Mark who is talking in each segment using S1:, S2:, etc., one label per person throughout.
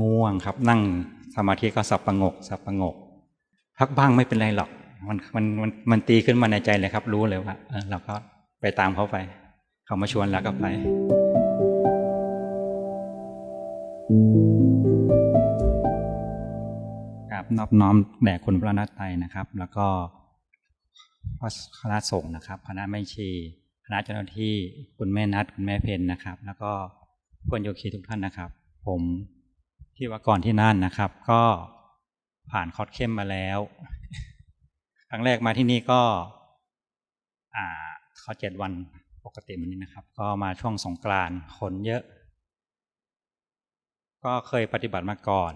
S1: ง่วงครับ นั่งสมาธิก็สับประงก สับประงก พักบ้างไม่เป็นไรหรอก มันมันมันมันตีขึ้นมาในใจเลยครับ รู้เลยว่าเราก็ไปตามเขาไป เขามาชวนแล้วก็ไป ครับนอบน้อมแด่คุณพระนัตไตนะครับ แล้วก็พระคณะสงฆ์นะครับ คณะไม่ชีคณะเจ้าหน้าที่คุณแม่นัดคุณแม่เพนนะครับ แล้วก็เพื่นโยคีทุกท่านนะครับ ผม ที่ว่าก่อนที่นั่นนะครับ ก็ผ่านคอร์สเข้มมาแล้ว ครั้งแรกมาที่นี่ก็ อ่าคอร์สเจ็ดวันปกติเหมือนนี้นะครับ ก็มาช่วงสงกรานต์คนเยอะ ก็เคยปฏิบัติมาก่อน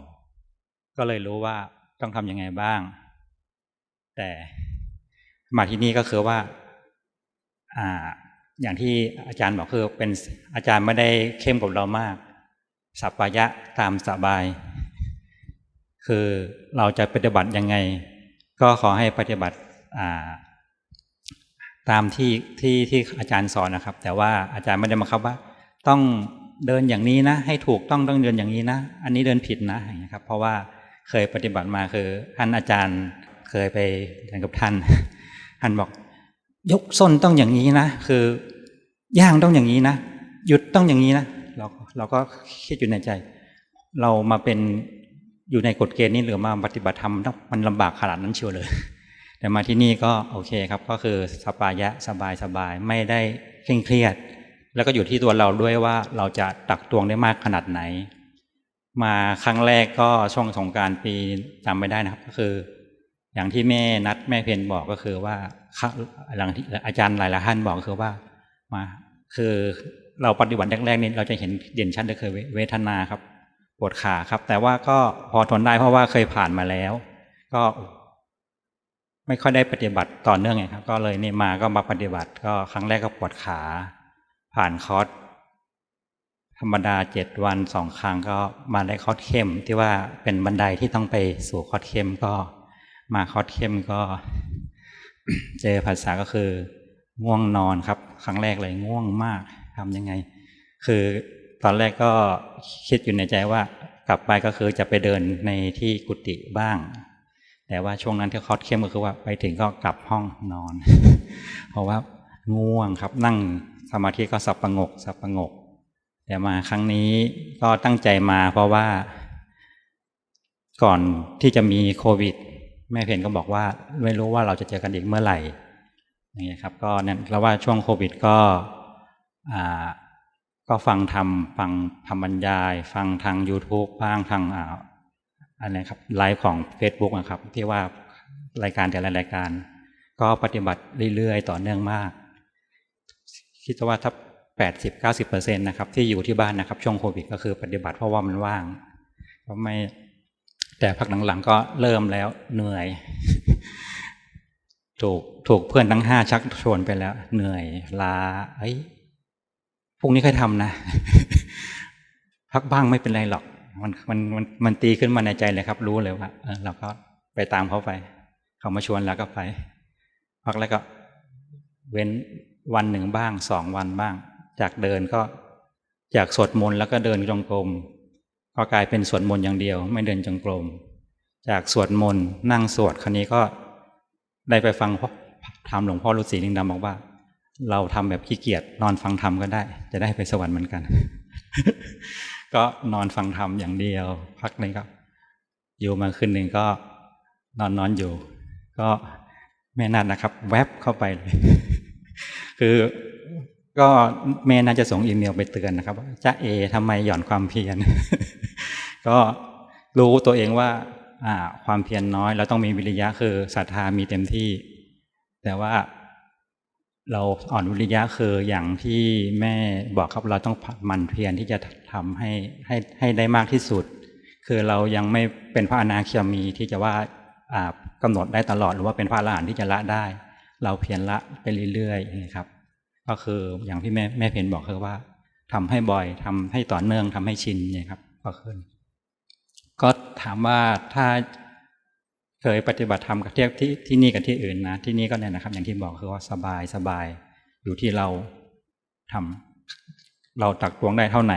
S1: ก็เลยรู้ว่าต้องทำยังไงบ้าง แต่มาที่นี่ก็คือว่า อ่า อย่างที่อาจารย์บอกคือเป็นอาจารย์ไม่ได้เข้มกับเรามาก สัปปายะตามสบาย คือเราจะปฏิบัติยังไง ก็ขอให้ปฏิบัติาตามที่ที่ที่อาจารย์สอนนะครับ แต่ว่าอาจารย์ไม่ได้มาครับว่า ต้องเดินอย่างนี้นะ ให้ถูกต้องต้องเดินอย่างนี้นะ อันนี้เดินผิดนะอย่างนี้ครับ เพราะว่าเคยปฏิบัติมาคือท่านอาจารย์เคยไปเรียนกับท่านท่านบอก ยกส้นต้องอย่างนี้นะ คือย่างต้องอย่างนี้นะหยุดต้องอย่างนี้นะ เราก็คิดอยู่ในใจ เรามาเป็นอยู่ในกฎเกณฑ์นี้หรือมาปฏิบัติธรรมต้องมันลำบากขนาดนั้นเชียวเลย แต่มาที่นี่ก็โอเคครับ ก็คือสปายะสบายสบายไม่ได้เคร่งเครียด แล้วก็อยู่ที่ตัวเราด้วยว่าเราจะตักตวงได้มากขนาดไหน มาครั้งแรกก็ช่วงสงการปีจำไม่ได้นะครับ ก็คือ อย่างที่แม่นัดแม่เพนบอกก็คือว่าหลังที่อาจารย์หลายๆท่านบอกคือว่ามาคือ เราปฏิบัติแรกๆนี้เราจะเห็นเด่นชัดเลยคือเวทนาครับ ปวดขาครับ แต่ว่าก็พอทนได้เพราะว่าเคยผ่านมาแล้ว ก็ ไม่ค่อยได้ปฏิบัติต่อเนื่องไงครับ ก็เลยนี่มาก็มาปฏิบัติ ก็ครั้งแรกก็ปวดขา ผ่านคอร์สธรรมดาเจ็ดวันสองครั้งก็มาได้คอร์สเข้ม ที่ว่าเป็นบันไดที่ต้องไปสู่คอร์สเข้มก็ มาคอร์สเข้มก็ เจอภาษาก็คือ ง่วงนอนครับ ครั้งแรกเลยง่วงมาก ทำยังไง คือตอนแรกก็คิดอยู่ในใจว่ากลับไปก็คือจะไปเดินในที่กุฏิบ้าง แต่ว่าช่วงนั้นที่คอสเข้มก็คือว่าไปถึงก็กลับห้องนอน เพราะว่าง่วงครับนั่งสมาธิก็สับประงกสับประงก แต่มาครั้งนี้ก็ตั้งใจมาเพราะว่า ก่อนที่จะมีโควิด แม่เพนก็บอกว่า ไม่รู้ว่าเราจะเจอกันอีกเมื่อไหร่อย่างเงี้ยครับ ก็เนี่ยเราว่าช่วงโควิดก็ ก็ฟังทำฟังทำบรรยาย ฟังทาง YouTube บ้างทางอ่าอะไรครับไลฟ์ของ Facebook นะครับ ที่ว่ารายการแต่ละรายการ ก็ปฏิบัติเรื่อยๆ ต่อเนื่องมาก คิดว่าถ้าแปดสิบเก้าสิบเปอร์เซ็นตนะครับที่อยู่ที่บ้านนะครับช่วงโควิดก็คือปฏิบัติเพราะว่ามันว่างก็ไม่แต่พักหลังๆก็เริ่มแล้วเหนื่อย ถูกถูกเพื่อนทั้งห้าชักชวนไปแล้ว เหนื่อยลาเอ้ย รุ่งนี้ค่อยทำนะ พักบ้างไม่เป็นไรหรอก มันมันมันมันตีขึ้นมาในใจเลยครับ รู้เลยว่าเราก็ไปตามเขาไป เขามาชวนแล้วก็ไป พักแล้วก็เว้นวันหนึ่งบ้างสองวันบ้าง จากเดินก็จากสวดมนต์แล้วก็เดินจงกรมก็กลายเป็นสวดมนต์อย่างเดียว ไม่เดินจงกรมจากสวดมนต์นั่งสวดคราวนี้ก็ได้ไปฟังธรรมหลวงพ่อฤาษีลิงดำบอกว่า เราทำแบบขี้เกียจนอนฟังธรรมก็ได้ จะได้ไปสวรรค์เหมือนกัน ก็นอนฟังธรรมอย่างเดียว พักหนึ่งก็อยู่มาคืนหนึ่งก็นอนนอนอยู่ ก็แม่นัดนะครับ แวบเข้าไปเลยคือก็แม่น่าจะส่งอีเมลไปเตือนนะครับว่าจ้าเอทำไมหย่อนความเพียรก็รู้ตัวเองว่าความเพียรน้อย แล้วต้องมีวิริยะคือศรัทธามีเต็มที่ แต่ว่า เราอ่อนวิริยะคืออย่างที่แม่บอกครับเราต้องมันเพียรที่จะทำให้ให้ให้ได้มากที่สุด คือเรายังไม่เป็นพระอนาคามีที่จะว่าอ่ากำหนดได้ตลอดหรือว่าเป็นพระอรหันต์ที่จะละได้ เราเพียรละไปเรื่อยๆนะครับ ก็คืออย่างที่แม่แม่เพนบอกคือว่าทำให้บ่อยทำให้ต่อเนื่องทำให้ชินเนี่ยครับก็คือก็ถามว่าถ้า เคยปฏิบัติธรรมกับเทียบที่ที่นี่กับที่อื่นนะ ที่นี่ก็เนี่ยนะครับ อย่างที่บอกคือว่าสบายสบายอยู่ที่เราทำเราตักตวงได้เท่าไหน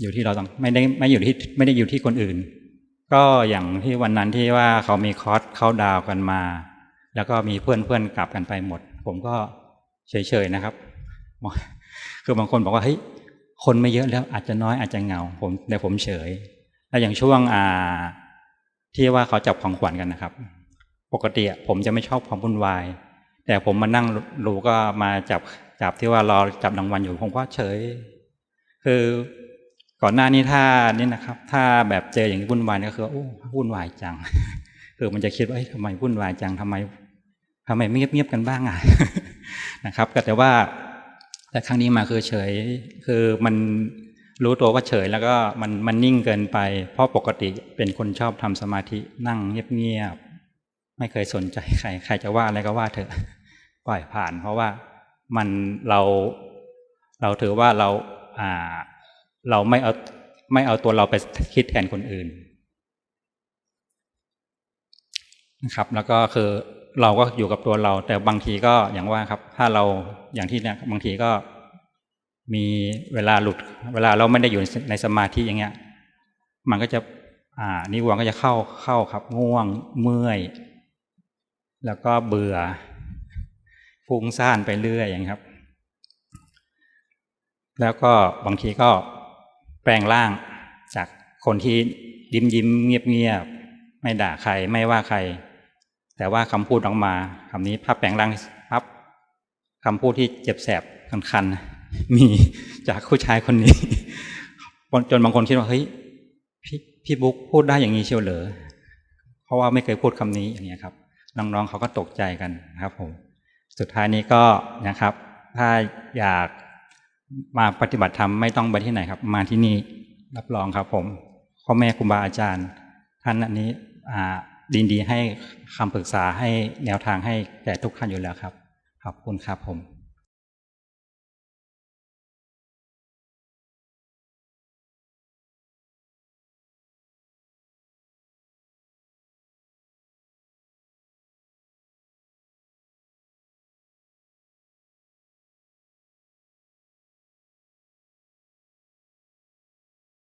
S1: อยู่ที่เราต้องไม่ได้ไม่อยู่ที่ไม่ได้อยู่ที่คนอื่น ก็อย่างที่วันนั้นที่ว่าเขามีคอร์สเข้าดาวกันมา แล้วก็มีเพื่อนเพื่อนกลับกันไปหมด ผมก็เฉยๆนะครับคือบางคนบอกว่าเฮ้ยคนไม่เยอะแล้วอาจจะน้อยอาจจะเหงาผมแต่ผมเฉย แล้วอย่างช่วงอ่า ที่ว่าเขาจับของขวัญกันนะครับ ปกติผมจะไม่ชอบความวุ่นวาย แต่ผมมานั่งรู้ก็มาจับจับที่ว่ารอจับรางวัลอยู่ผมก็เฉย คือก่อนหน้านี้ถ้านี่นะครับ ถ้าแบบเจออย่างวุ่นวายก็คือโอ้วุ่นวายจัง คือมันจะคิดว่าทำไมวุ่นวายจังทำไมทำไมไม่เงียบๆกันบ้างอะนะครับ ก็แต่ว่าแต่ครั้งนี้มาคือเฉย คือมัน รู้ตัวว่าเฉยแล้วก็มันมันนิ่งเกินไป เพราะปกติเป็นคนชอบทำสมาธินั่งเงียบๆไม่เคยสนใจใคร ใครจะว่าอะไรก็ว่าเถอะปล่อยผ่าน เพราะว่ามันเราเราถือว่าเราอ่าเราไม่เอาไม่เอาตัวเราไปคิดแทนคนอื่นนะครับ แล้วก็คือเราก็อยู่กับตัวเรา แต่บางทีก็อย่างว่าครับ ถ้าเราอย่างที่เนี่ยบางทีก็ มีเวลาหลุด เวลาเราไม่ได้อยู่ในสมาธิอย่างเงี้ย มันก็จะ อ่า นิวรณ์ก็จะเข้าเข้าครับ ง่วงเมื่อย แล้วก็เบื่อฟุ้งซ่านไปเรื่อยอย่างครับ แล้วก็บางทีก็แปลงร่างจากคนที่ยิ้มยิ้มเงียบเงียบไม่ด่าใครไม่ว่าใคร แต่ว่าคำพูดออกมาคำนี้ภาพแปลงร่างพับคำพูดที่เจ็บแสบคันๆ มีจากผู้ชายคนนี้ จนบางคนคิดว่าเฮ้ยพี่พี่บุ๊กพูดได้อย่างนี้เชียวเหรอเพราะว่าไม่เคยพูดคำนี้อย่างเงี้ยครับน้องๆเขาก็ตกใจกันนะครับผมสุดท้ายนี้ก็นะครับ ถ้าอยากมาปฏิบัติธรรมไม่ต้องไปที่ไหนครับ มาที่นี่รับรองครับ ผมพ่อแม่ครูบาอาจารย์ ท่านอันนี้ดีดีให้คำปรึกษาให้แนวทางให้แก่ทุกท่านอยู่แล้วครับขอบคุณครับผม